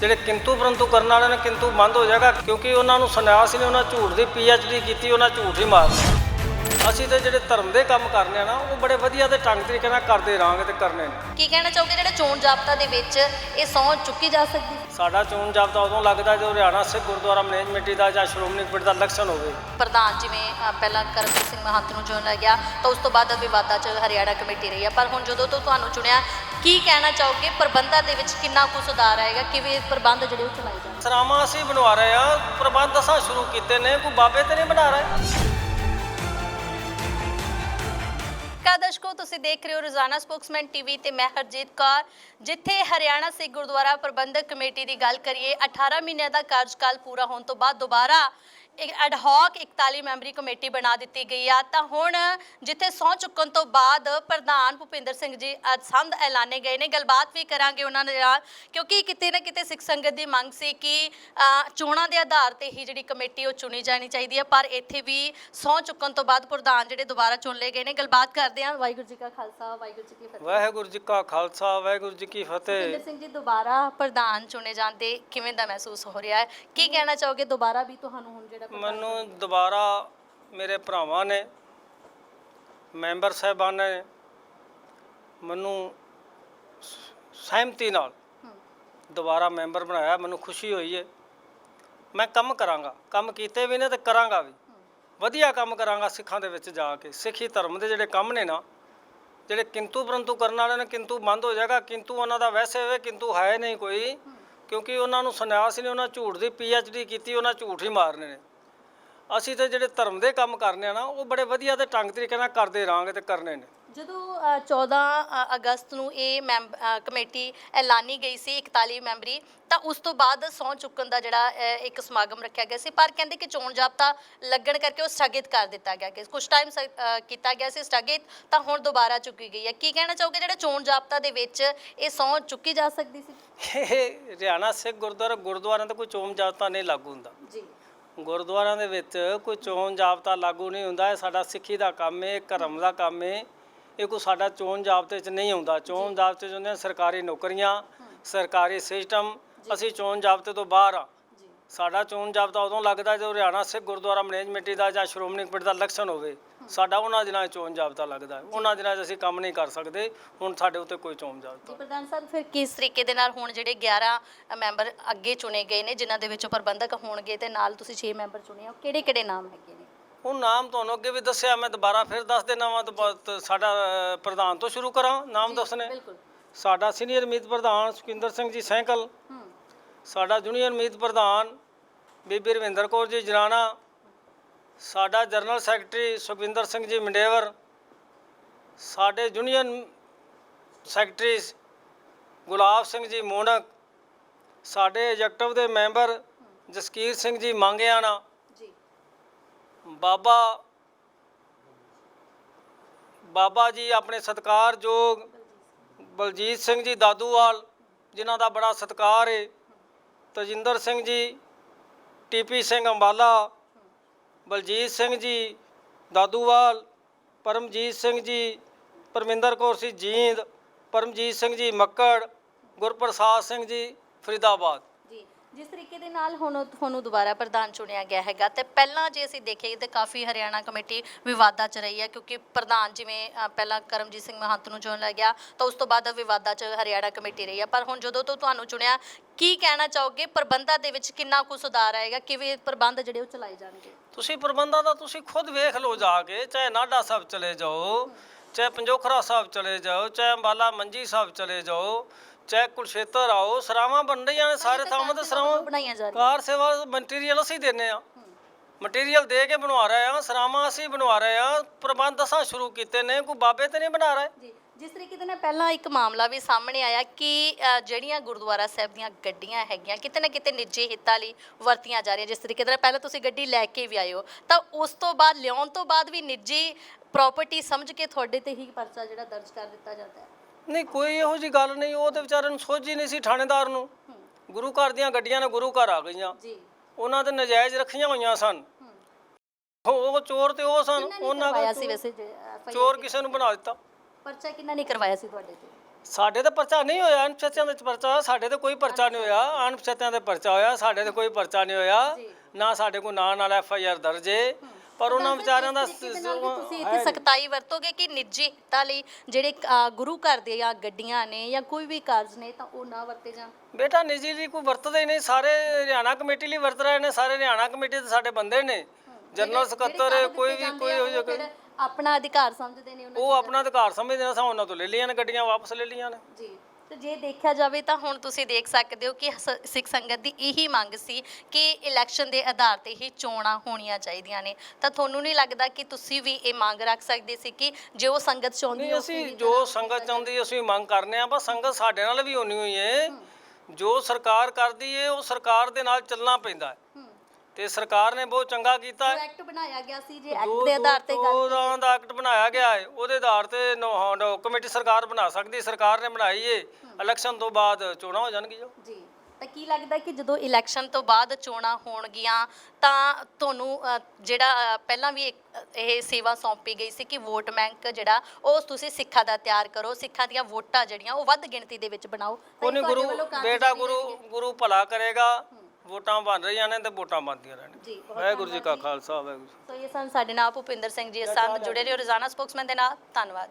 ਜਿਹੜੇ ਕਿੰਤੂ ਪਰੰਤੂ ਕਰਨ ਵਾਲਿਆਂ ਨੇ ਕਿੰਤੂ ਬੰਦ ਹੋ ਜਾਏਗਾ ਕਿਉਂਕਿ ਉਹਨਾਂ ਨੂੰ ਸੰਨਿਆਸ ਨੇ ਉਹਨਾਂ ਝੂਠ ਦੀ ਡੀ ਕੀਤੀ, ਉਹਨਾਂ ਝੂਠ ਹੀ ਮਾਰਨਾ ਅਸੀਂ ਤੇ ਜਿਹੜੇ ਧਰਮ ਦੇ ਕੰਮ ਕਰਨੇ ਆ ਨਾ ਉਹ ਬੜੇ ਵਧੀਆ ਤੇ ਢੰਗ ਤਰੀਕੇ ਨਾਲ ਕਰਦੇ ਰਹਾਂਗੇ ਤੇ ਕਰਨੇ ਨੇ। ਕੀ ਕਹਿਣਾ ਚਾਹੋਗੇ ਜਿਹੜਾ ਚੋਣ ਜਾਬਤਾ ਦੇ ਵਿੱਚ ਇਹ ਸਹੁੰ ਚੁੱਕੀ ਜਾ ਸਕਦੀ? ਸਾਡਾ ਚੋਣ ਜਾਬਤਾ ਉਦੋਂ ਲੱਗਦਾ ਜਦੋਂ ਹਰਿਆਣਾ ਸਿੱਖ ਗੁਰਦੁਆਰਾ ਮੈਨੇਜਮੈਂਟ ਦਾ ਜਾਂ ਸ਼੍ਰੋਮਣੀ ਕਮੇਟੀ ਦਾ ਇਲੈਕਸ਼ਨ ਹੋਵੇ। ਪ੍ਰਧਾਨ ਜਿਵੇਂ ਅ, ਪਹਿਲਾਂ ਕਰਮਜੀਤ ਸਿੰਘ ਮਹੰਤ ਨੂੰ ਚੁਣਿਆ ਗਿਆ ਤਾਂ ਉਸ ਤੋਂ ਬਾਅਦ ਵਿਵਾਦਾਂ 'ਚ ਹਰਿਆਣਾ ਕਮੇਟੀ ਰਹੀ ਹੈ ਪਰ ਹੁਣ ਜਦੋਂ ਤੋਂ ਤੁਹਾਨੂੰ ਚੁਣਿਆ ਕੀ ਕਹਿਣਾ ਚਾਹੋਗੇ? ਪ੍ਰਬੰਧਾਂ ਦੇ ਵਿੱਚ ਕਿੰਨਾ ਕੁ ਸੁਧਾਰ ਆਏਗਾ? ਕਿਵੇਂ ਪ੍ਰਬੰਧ ਜਿਹੜੇ ਉਹ ਚਲਾਏ ਜਾਣਗੇ ਸਰਾਵਾਂ ਅਸੀਂ ਬਣਵਾ ਰਹੇ ਆ ਪ੍ਰਬੰਧ ਅਸਾਂ ਸ਼ੁਰੂ ਕੀਤੇ ਨੇ ਕੋਈ ਬਾਬੇ ਤੇ ਨਹੀਂ ਬਣਾ ਰਹੇ। ਦਰਸ਼ਕੋ, ਤੁਸੀਂ ਦੇਖ ਰਹੇ ਹੋ ਰੋਜ਼ਾਨਾ ਸਪੋਕਸਮੈਨ ਟੀਵੀ ਤੇ ਮੈਂ ਹਰਜੀਤ ਕੌਰ। ਜਿੱਥੇ ਹਰਿਆਣਾ ਸਿੱਖ ਗੁਰਦੁਆਰਾ ਪ੍ਰਬੰਧਕ ਕਮੇਟੀ ਦੀ ਗੱਲ ਕਰੀਏ 18 ਮਹੀਨਿਆਂ ਦਾ ਕਾਰਜਕਾਲ ਪੂਰਾ ਹੋਣ ਤੋਂ ਬਾਅਦ ਦੁਬਾਰਾ ਇੱਕ ਐਡਹੌਕ 41 ਮੈਂਬਰੀ ਕਮੇਟੀ ਬਣਾ ਦਿੱਤੀ ਗਈ ਆ। ਤਾਂ ਹੁਣ ਜਿੱਥੇ ਸਹੁੰ ਚੁੱਕਣ ਤੋਂ ਬਾਅਦ ਪ੍ਰਧਾਨ ਭੁਪਿੰਦਰ ਸਿੰਘ ਜੀ ਅੱਜ ਸੰਧ ਐਲਾਨੇ ਗਏ ਨੇ। ਗੱਲਬਾਤ ਵੀ ਕਰਾਂਗੇ ਉਹਨਾਂ ਨਾਲ ਕਿਉਂਕਿ ਕਿਤੇ ਨਾ ਕਿਤੇ ਸਿੱਖ ਸੰਗਤ ਦੀ ਮੰਗ ਸੀ ਕਿ ਚੋਣਾਂ ਦੇ ਆਧਾਰ ਤੇ ਹੀ ਜਿਹੜੀ ਕਮੇਟੀ ਉਹ ਚੁਣੀ ਜਾਣੀ ਚਾਹੀਦੀ ਹੈ ਪਰ ਇੱਥੇ ਵੀ ਸਹੁੰ ਚੁੱਕਣ ਤੋਂ ਬਾਅਦ ਪ੍ਰਧਾਨ ਜਿਹੜੇ ਦੁਬਾਰਾ ਚੁਣ ਲਏ ਗਏ ਨੇ। ਗੱਲਬਾਤ ਕਰਦੇ ਹਾਂ। ਵਾਹਿਗੁਰੂ ਜੀ ਕਾ ਖਾਲਸਾ ਵਾਹਿਗੁਰੂ ਜੀ ਕੀ ਫਤਿਹ। ਵਾਹਿਗੁਰੂ ਜੀ ਕਾ ਖਾਲਸਾ ਵਾਹਿਗੁਰੂ ਜੀ ਕੀ ਫਤਿਹ। ਭੁਪਿੰਦਰ ਸਿੰਘ ਜੀ ਦੁਬਾਰਾ ਪ੍ਰਧਾਨ ਚੁਣੇ ਜਾਂਦੇ ਕਿਵੇਂ ਦਾ ਮਹਿਸੂਸ ਹੋ ਰਿਹਾ ਹੈ? ਕੀ ਕਹਿਣਾ ਚਾਹੋਗੇ? ਦੁਬਾਰਾ ਵੀ ਤੁਹਾਨੂੰ ਹੁਣ ਜਿਹੜਾ ਮੈਨੂੰ ਦੁਬਾਰਾ ਮੇਰੇ ਭਰਾਵਾਂ ਨੇ ਮੈਂਬਰ ਸਾਹਿਬਾਨ ਨੇ ਮੈਨੂੰ ਸਹਿਮਤੀ ਨਾਲ ਦੁਬਾਰਾ ਮੈਂਬਰ ਬਣਾਇਆ ਮੈਨੂੰ ਖੁਸ਼ੀ ਹੋਈ ਹੈ ਮੈਂ ਕੰਮ ਕਰਾਂਗਾ ਕੰਮ ਕੀਤੇ ਵੀ ਨੇ ਤੇ ਕਰਾਂਗਾ ਵੀ। ਵਧੀਆ ਕੰਮ ਕਰਾਂਗਾ ਸਿੱਖਾਂ ਦੇ ਵਿੱਚ ਜਾ ਕੇ। ਸਿੱਖੀ ਧਰਮ ਦੇ ਜਿਹੜੇ ਕੰਮ ਨੇ ਨਾ ਜਿਹੜੇ ਕਿੰਤੂ ਪਰੰਤੂ ਕਰਨ ਵਾਲਿਆਂ ਨੇ ਕਿੰਤੂ ਬੰਦ ਹੋ ਜਾਏਗਾ ਕਿੰਤੂ ਉਹਨਾਂ ਦਾ ਵੈਸੇ ਵੇ ਕਿੰਤੂ ਹੈ ਨਹੀਂ ਕੋਈ। ਕਿਉਂਕਿ ਉਹਨਾਂ ਨੂੰ ਸੰਨਿਆਸ ਨੇ ਉਹਨਾਂ ਝੂਠ ਦੀ ਡੀ ਕੀਤੀ ਉਹਨਾਂ ਝੂਠ ਹੀ ਮਾਰਨੇ ਨੇ। ਅਸੀਂ ਤੇ ਜਿਹੜੇ ਧਰਮ ਦੇ ਕੰਮ ਕਰਨੇ ਆ ਨਾ ਉਹ ਬੜੇ ਵਧੀਆ ਤੇ ਢੰਗ ਤਰੀਕੇ ਨਾਲ ਕਰਦੇ ਰਹਾਂਗੇ ਤੇ ਕਰਨੇ ਨੇ। ਜਦੋਂ ਅ, 14 ਅ, ਅਗਸਤ ਨੂੰ ਇਹ ਮੈਂਬ- ਅ, ਕਮੇਟੀ ਐਲਾਨੀ ਗਈ ਸੀ 41 ਮੈਂਬਰੀ ਤਾਂ ਉਸ ਤੋਂ ਬਾਅਦ ਸਹੁੰ ਚੁੱਕਣ ਦਾ ਜਿਹੜਾ ਅ, ਇੱਕ ਸਮਾਗਮ ਰੱਖਿਆ ਗਿਆ ਸੀ। ਪਰ ਕਹਿੰਦੇ ਕਿ ਚੋਣ ਜਾਬਤਾ ਲੱਗਣ ਕਰਕੇ ਉਹ ਸਥਗਿਤ ਕਰ ਦਿੱਤਾ ਗਿਆ ਕਿ ਕੁਝ ਟਾਈਮ ਕੀਤਾ ਗਿਆ ਸੀ ਸਥਗਿਤ ਤਾਂ ਹੁਣ ਦੁਬਾਰਾ ਚੁੱਕੀ ਗਈ ਹੈ। ਕੀ ਕਹਿਣਾ ਚਾਹੋਗੇ ਜਿਹੜਾ ਚੋਣ ਜਾਬਤਾ ਦੇ ਵਿੱਚ ਇਹ ਸਹੁੰ ਚੁੱਕੀ ਜਾ ਸਕਦੀ ਸੀ? ਇਹ ਹਰਿਆਣਾ ਸਿੱਖ ਗੁਰਦੁਆਰਾ ਗੁਰਦੁਆਰਿਆਂ ਤੇ ਕੋਈ ਚੋਣ ਜਾਬਤਾ ਨਹੀਂ ਲਾਗੂ ਹੁੰਦਾ। ਗੁਰਦੁਆਰਿਆਂ ਦੇ ਵਿੱਚ ਕੋਈ ਚੋਣ ਜਾਬਤਾ ਲਾਗੂ ਨਹੀਂ ਹੁੰਦਾ। ਇਹ ਸਾਡਾ ਸਿੱਖੀ ਦਾ ਕੰਮ ਹੈ ਧਰਮ ਦਾ ਕੰਮ ਹੈ ਇਹ ਕੋਈ ਸਾਡਾ ਚੋਣ ਜਾਬਤੇ 'ਚ ਨਹੀਂ ਆਉਂਦਾ। ਚੋਣ ਜਾਬਤੇ 'ਚ ਹੁੰਦੀਆਂ ਸਰਕਾਰੀ ਨੌਕਰੀਆਂ ਸਰਕਾਰੀ ਸਿਸਟਮ। ਅਸੀਂ ਚੋਣ ਜਾਬਤੇ ਤੋਂ ਬਾਹਰ ਆ। ਸਾਡਾ ਚੋਣ ਜਾਬਤਾ ਉਦੋਂ ਲੱਗਦਾ ਜਦੋਂ ਹਰਿਆਣਾ ਸਿੱਖ ਗੁਰਦੁਆਰਾ ਮੈਨੇਜਮੈਂਟ ਦਾ ਜਾਂ ਸ਼੍ਰੋਮਣੀ ਕਮੇਟੀ ਦਾ ਇਲੈਕਸ਼ਨ ਹੋਵੇ। ਸਾਡਾ ਉਹਨਾਂ ਦਿਨਾਂ 'ਚ ਚੋਣ ਜਾਬਤਾ ਲੱਗਦਾ ਹੈ। ਉਹਨਾਂ ਦਿਨਾਂ 'ਚ ਅਸੀਂ ਕੰਮ ਨਹੀਂ ਕਰ ਸਕਦੇ। ਹੁਣ ਸਾਡੇ ਉੱਤੇ ਕੋਈ ਚੋਣ ਜਾਬਤਾ ਜੀ ਪ੍ਰਧਾਨ ਸਾਹਿਬ ਫਿਰ ਕਿਸ ਤਰੀਕੇ ਦੇ ਨਾਲ ਹੁਣ ਜਿਹੜੇ 11 ਮੈਂਬਰ ਅੱਗੇ ਚੁਣੇ ਗਏ ਨੇ ਜਿਨ੍ਹਾਂ ਦੇ ਵਿੱਚੋਂ ਪ੍ਰਬੰਧਕ ਹੋਣਗੇ ਤੇ ਨਾਲ ਤੁਸੀਂ 6 ਮੈਂਬਰ ਚੁਣੇ ਹੋ ਕਿਹੜੇ ਕਿਹੜੇ ਨਾਮ ਹੈਗੇ ਨੇ? ਉਹ ਨਾਮ ਤੁਹਾਨੂੰ ਅੱਗੇ ਵੀ ਦੱਸਿਆ ਮੈਂ ਦੁਬਾਰਾ ਫਿਰ ਦੱਸ ਦੇਣਾ ਵਾ ਤੋਂ ਸਾਡਾ ਅ, ਪ੍ਰਧਾਨ ਤੋਂ ਸ਼ੁਰੂ ਕਰਾਂ ਨਾਮ ਦੱਸਣੇ। ਬਿਲਕੁਲ। ਸਾਡਾ ਸੀਨੀਅਰ ਮੀਤ ਪ੍ਰਧਾਨ ਸੁਖਿੰਦਰ ਸਿੰਘ ਜੀ ਸੈਂਕਲ। ਹੂੰ। ਸਾਡਾ ਜੂਨੀਅਰ ਮੀਤ ਪ੍ਰਧਾਨ ਬੀਬੀ ਰਵਿੰਦਰ ਕੌਰ ਜੀ ਜਰਾਣਾ ਸਾਡਾ ਜਨਰਲ ਸੈਕਟਰੀ ਸੁਖਵਿੰਦਰ ਸਿੰਘ ਜੀ ਮੰਡੇਵਰ ਸਾਡੇ ਜੂਨੀਅਰ ਸੈਕਟਰੀ ਗੁਲਾਬ ਸਿੰਘ ਜੀ ਮੋਨਕ ਸਾਡੇ ਐਗਜ਼ੈਕਟਿਵ ਦੇ ਮੈਂਬਰ ਜਸਕੀਰ ਸਿੰਘ ਜੀ ਮੰਗਿਆਣਾ ਜੀ। ਬਾਬਾ ਬਾਬਾ ਜੀ ਆਪਣੇ ਸਤਿਕਾਰਯੋਗ ਬਲਜੀਤ ਸਿੰਘ ਜੀ ਦਾਦੂਵਾਲ ਜਿਨ੍ਹਾਂ ਦਾ ਬੜਾ ਸਤਿਕਾਰ ਹੈ ਤਜਿੰਦਰ ਸਿੰਘ ਜੀ ਟੀਪੀ ਸਿੰਘ ਅੰਬਾਲਾ ਬਲਜੀਤ ਸਿੰਘ ਜੀ, ਦਾਦੂਵਾਲ, ਪਰਮਜੀਤ ਸਿੰਘ ਜੀ, ਪਰਮਿੰਦਰ ਕੌਰ ਸੀ ਜੀਂਦ, ਪਰਮਜੀਤ ਸਿੰਘ ਜੀ ਮੱਕੜ, ਗੁਰਪ੍ਰਸਾਦ ਸਿੰਘ ਜੀ ਫਰੀਦਾਬਾਦ। ਜਿਸ ਤਰੀਕੇ ਦੇ ਨਾਲ ਹੁਣ ਤੁਹਾਨੂੰ ਦੁਬਾਰਾ ਪ੍ਰਧਾਨ ਚੁਣਿਆ ਗਿਆ ਹੈਗਾ ਤੇ ਪਹਿਲਾਂ ਜੇ ਅਸੀਂ ਦੇਖੀਏ ਤੇ ਕਾਫੀ ਹਰਿਆਣਾ ਕਮੇਟੀ ਵਿਵਾਦਾਂ 'ਚ ਰਹੀ ਹੈ ਕਿਉਂਕਿ ਪ੍ਰਧਾਨ ਜਿਵੇਂ ਅ, ਪਹਿਲਾਂ ਕਰਮਜੀਤ ਸਿੰਘ ਮਹੰਤ ਨੂੰ ਚੁਣਿਆ ਗਿਆ ਤਾਂ ਉਸ ਤੋਂ ਬਾਅਦ ਵਿਵਾਦਾਂ 'ਚ ਹਰਿਆਣਾ ਕਮੇਟੀ ਰਹੀ ਹੈ। ਪਰ ਹੁਣ ਜਦੋਂ ਤੋਂ ਤੁਹਾਨੂੰ ਚੁਣਿਆ ਕੀ ਕਹਿਣਾ ਚਾਹੋਗੇ? ਪ੍ਰਬੰਧਾਂ ਦੇ ਵਿੱਚ ਕਿੰਨਾ ਕੁ ਸੁਧਾਰ ਆਏਗਾ? ਕਿਵੇਂ ਪ੍ਰਬੰਧ ਜਿਹੜੇ ਉਹ ਚਲਾਏ ਜਾਣਗੇ? ਤੁਸੀਂ ਪ੍ਰਬੰਧਾਂ ਦਾ ਤੁਸੀਂ ਖੁਦ ਵੇਖ ਲਓ ਜਾ ਕੇ ਚਾਹੇ ਨਾਢਾ ਸਾਹਿਬ ਚਲੇ ਜਾਓ ਚਾਹੇ ਪੰਜੋਖਰਾ ਸਾਹਿਬ ਚਲੇ ਜਾਓ ਚਾਹੇ ਅੰਬਾਲਾ ਮੰਜੀ ਸਾਹਿਬ ਚਲੇ ਜਾਓ ਚਾਹੇ ਕੁਲਸ਼ੇਤਰ ਆਓ ਸਰਾਵਾਂ ਬਣ ਰਹੀਆਂ ਨੇ ਸਾਰੇ ਥਾਵਾਂ ਤੇ ਸਰਾਵਾਂ ਬਣਾਈਆਂ ਜਾ ਰਹੀਆਂ। ਕਾਰ ਸੇਵਾ ਮਟੀਰੀਅਲ ਅਸੀਂ ਦਿੰਨੇ ਆ ਮਟੀਰੀਅਲ ਦੇ ਕੇ ਬਣਵਾ ਰਹੇ ਆ ਸਰਾਵਾਂ ਅਸੀਂ ਬਣਵਾ ਰਹੇ ਆ ਪ੍ਰਬੰਧ ਅਸਾਂ ਸ਼ੁਰੂ ਕੀਤੇ ਨੇ ਕੋਈ ਬਾਬੇ ਤੇ ਨਹੀਂ ਬਣਾ ਰਹੇ। ਜੀ ਜਿਸ ਤਰੀਕੇ ਦੇ ਨਾਲ ਪਹਿਲਾਂ ਇੱਕ ਮਾਮਲਾ ਵੀ ਸਾਹਮਣੇ ਆਇਆ ਕਿ ਅ, ਜਿਹੜੀਆਂ ਗੁਰਦੁਆਰਾ ਸਾਹਿਬ ਦੀਆਂ ਗੱਡੀਆਂ ਹੈਗੀਆਂ ਕਿਤੇ ਨਾ ਕਿਤੇ ਨਿੱਜੀ ਹਿੱਤਾਂ ਲਈ ਵਰਤੀਆਂ ਜਾ ਰਹੀਆਂ ਜਿਸ ਤਰੀਕੇ ਦੇ ਨਾਲ ਪਹਿਲਾਂ ਤੁਸੀਂ ਗੱਡੀ ਲੈ ਕੇ ਵੀ ਆਏ ਹੋ ਤਾਂ ਉਸ ਤੋਂ ਬਾਅਦ ਲਿਆਉਣ ਤੋਂ ਬਾਅਦ ਵੀ ਨਿੱਜੀ ਪ੍ਰਾਪਰਟੀ ਸਮਝ ਕੇ ਤੁਹਾਡੇ ਤੇ ਹੀ ਪਰਚਾ ਜਿਹੜਾ ਦਰਜ ਕਰ ਦਿੱਤਾ ਜਾਂਦਾ ਹੈ। ਨਹੀਂ ਕੋਈ ਇਹੋ ਜੀ ਗੱਲ ਨਹੀਂ ਉਹ ਤੇ ਵਿਚਾਰੇ ਨੂੰ ਸੋਝ ਹੀ ਨਹੀਂ ਸੀ ਥਾਣੇਦਾਰ ਨੂੰ। ਹੂੰ, ਗੁਰੂ ਘਰ ਦੀਆਂ ਗੱਡੀਆਂ ਨੇ ਗੁਰੂ ਘਰ ਆ ਗਈਆਂ। ਜੀ। ਉਹਨਾਂ ਤੇ ਨਜਾਇਜ਼ ਰੱਖੀਆਂ ਹੋਈਆਂ ਸਨ। ਹੂੰ। ਉਹ ਚੋਰ ਤੇ ਉਹ ਸਨ ਨੇ ਉਹਨਾਂ ਸੀ ਵੈਸੇ FIR ਚੋਰ ਕਿਸੇ ਨੂੰ ਬਣਾ ਦਿੱਤਾ। ਪਰਚਾ ਕਿੰਨਾ ਨਹੀਂ ਕਰਵਾਇਆ ਸੀ ਤੁਹਾਡੇ ਤੇ? ਸਾਡੇ ਤੇ ਪਰਚਾ ਨਹੀਂ ਹੋਇਆ ਅਨਪਛਾਤਿਆਂ ਦੇ ਪਰਚਾ ਸਾਡੇ ਤੇ ਕੋਈ ਪਰਚਾ ਨਹੀਂ ਹੋਇਆ ਅਨਪਛਾਤਿਆਂ ਦੇ ਪਰਚਾ ਹੋਇਆ ਸਾਡੇ ਤੇ ਕੋਈ ਪਰਚਾ ਨਹੀਂ ਹੋਇਆ। ਨਾ ਸਾਡੇ ਕੋਲ ਨਾਂ ਨਾਲ ਐਫ ਆਈ ਆਰ ਦਰਜ ਏ। ਪਰ ਉਹਨਾਂ ਵਿਚਾਰਿਆਂ ਦਾ ਤੁਸੀਂ ਇੱਥੇ ਸਖਤਾਈ ਵਰਤੋਗੇ ਕਿ ਨਿੱਜੀ ਹਿੱਤਾਂ ਲਈ ਜਿਹੜੇ ਅ, ਗੁਰੂ ਘਰ ਦੇ ਜਾਂ ਗੱਡੀਆਂ ਨੇ ਜਾਂ ਕੋਈ ਵੀ ਕਾਰਜ ਨੇ ਤਾਂ ਉਹ ਨਾ ਵਰਤੇ ਜਾਣ? ਬੇਟਾ ਨਿੱਜੀ ਲਈ ਕੋਈ ਵਰਤਦੇ ਹੀ ਨਹੀਂ ਸਾਰੇ ਹਰਿਆਣਾ ਕਮੇਟੀ ਲਈ ਵਰਤ ਰਹੇ ਨੇ ਸਾਰੇ ਹਰਿਆਣਾ ਕਮੇਟੀ ਦੇ ਸਾਡੇ ਬੰਦੇ ਨੇ। ਜਨਰਲ ਸਕੱਤਰ ਕੋਈ ਵੀ ਕੋਈ ਹੋ ਜਾ ਫਿਰ ਆਪਣਾ ਅਧਿਕਾਰ ਸਮਝਦੇ ਨੇ ਉਹਨਾਂ ਉਹ ਆਪਣਾ ਅਧਿਕਾਰ ਸਮਝਦੇ ਨੇ ਸਾ ਉਹਨਾਂ ਤੋਂ ਲੈ ਲਈਆਂ ਨੇ ਗੱਡੀਆਂ ਵਾਪਸ ਲੈ ਲਈਆਂ ਨੇ। ਜੀ। ਤੇ ਜੇ ਦੇਖਿਆ ਜਾਵੇ ਤਾਂ ਹੁਣ ਤੁਸੀਂ ਦੇਖ ਸਕਦੇ ਹੋ ਕਿ ਸ- ਸਿੱਖ ਸੰਗਤ ਦੀ ਇਹੀ ਮੰਗ ਸੀ ਕਿ ਇਲੈਕਸ਼ਨ ਦੇ ਆਧਾਰ ਤੇ ਹੀ ਚੋਣਾਂ ਹੋਣੀਆਂ ਚਾਹੀਦੀਆਂ ਨੇ। ਤਾਂ ਤੁਹਾਨੂੰ ਨਹੀਂ ਲੱਗਦਾ ਕਿ ਤੁਸੀਂ ਵੀ ਇਹ ਮੰਗ ਰੱਖ ਸਕਦੇ ਸੀ ਕਿ ਜੋ ਸੰਗਤ ਚਾਹੁੰਦੀ ਨਹੀਂ ਹੈ ਅਸੀਂ ਜੋ ਸੰਗਤ ਚਾਹੁੰਦੀ ਅਸੀਂ ਮੰਗ ਕਰਨੇ ਆ ਬਸ ਸੰਗਤ ਸਾਡੇ ਨਾਲ ਵੀ ਹੋਣੀ ਹੋਈ ਏ। ਜੋ ਸਰਕਾਰ ਕਰਦੀ ਏ ਉਹ ਸਰਕਾਰ ਦੇ ਨਾਲ ਚੱਲਣਾ ਪੈਂਦਾ। ਹੈ ਹੂੰ। ਤੇ ਸਰਕਾਰ ਨੇ ਬਹੁਤ ਚੰਗਾ ਕੀਤਾ। ਹੈ ਐਕਟ ਬਣਾਇਆ ਗਿਆ ਸੀ ਜੇ ਐਕਟ ਦੇ ਆਧਾਰ ਤੇ ਗੱਲ ਉਹਦਾ ਦਾ ਐਕਟ ਬਣਾਇਆ ਗਿਆ ਹੈ ਉਹਦੇ ਆਧਾਰ ਤੇ ਨੋ- ਹਾਂ, ਨੋ- ਕਮੇਟੀ ਸਰਕਾਰ ਬਣਾ ਸਕਦੀ ਸਰਕਾਰ ਨੇ ਬਣਾਈ ਏ ਇਲੈਕਸ਼ਨ ਤੋਂ ਬਾਅਦ ਚੋਣਾਂ ਹੋ ਜਾਣਗੀਆਂ। ਜੀ ਤਾਂ ਕੀ ਲੱਗਦਾ ਕਿ ਜਦੋਂ ਇਲੈਕਸ਼ਨ ਤੋਂ ਬਾਅਦ ਚੋਣਾਂ ਹੋਣਗੀਆਂ ਤਾਂ ਤੁਹਾਨੂੰ ਅ, ਜਿਹੜਾ ਅ, ਪਹਿਲਾਂ ਵੀ ਇੱਕ, ਇਹ ਸੇਵਾ ਸੌਂਪੀ ਗਈ ਸੀ ਕਿ ਵੋਟ ਬੈਂਕ ਜਿਹੜਾ ਉਹ ਤੁਸੀਂ ਸਿੱਖਾਂ ਦਾ ਤਿਆਰ ਕਰੋ ਸਿੱਖਾਂ ਦੀਆਂ ਵੋਟਾਂ ਜਿਹੜੀਆਂ ਉਹ ਵੱਧ ਗਿਣਤੀ ਦੇ ਵਿੱਚ ਬਣਾਓ। ਤਾਂ ਉਹਨੇ ਇਹ ਤੁਹਾਡੇ ਗੁਰੂ ਵੱਲੋਂ ਕਾਰਜ ਬੇਟਾ ਗੁਰੂ। ਗੁਰੂ ਭਲਾ ਕਰੇਗਾ। ਵੋਟਾਂ ਬਣ ਰਹੀਆਂ ਨੇ ਤੇ ਵੋਟਾਂ ਬਣਦੀਆਂ ਰਹਿਣਗੀਆਂ ਜੀ ਬਹੁਤ ਵਾਹਿਗੁਰੂ ਜੀ ਕਾ ਖਾਲਸਾ ਵਾਹਿਗੁਰੂ ਜੀ ਕੀ ਫਤਿਹ। ਸੋ ਇਹ ਸਨ ਸਾਡੇ ਨਾਲ ਭੁਪਿੰਦਰ ਸਿੰਘ ਜੀ ਇਸ ਸਾਥ ਜੁੜੇ ਰਹੋ ਰੋਜ਼ਾਨਾ ਸਪੋਕਸਮੈਨ ਦੇ ਨਾਲ। ਧੰਨਵਾਦ।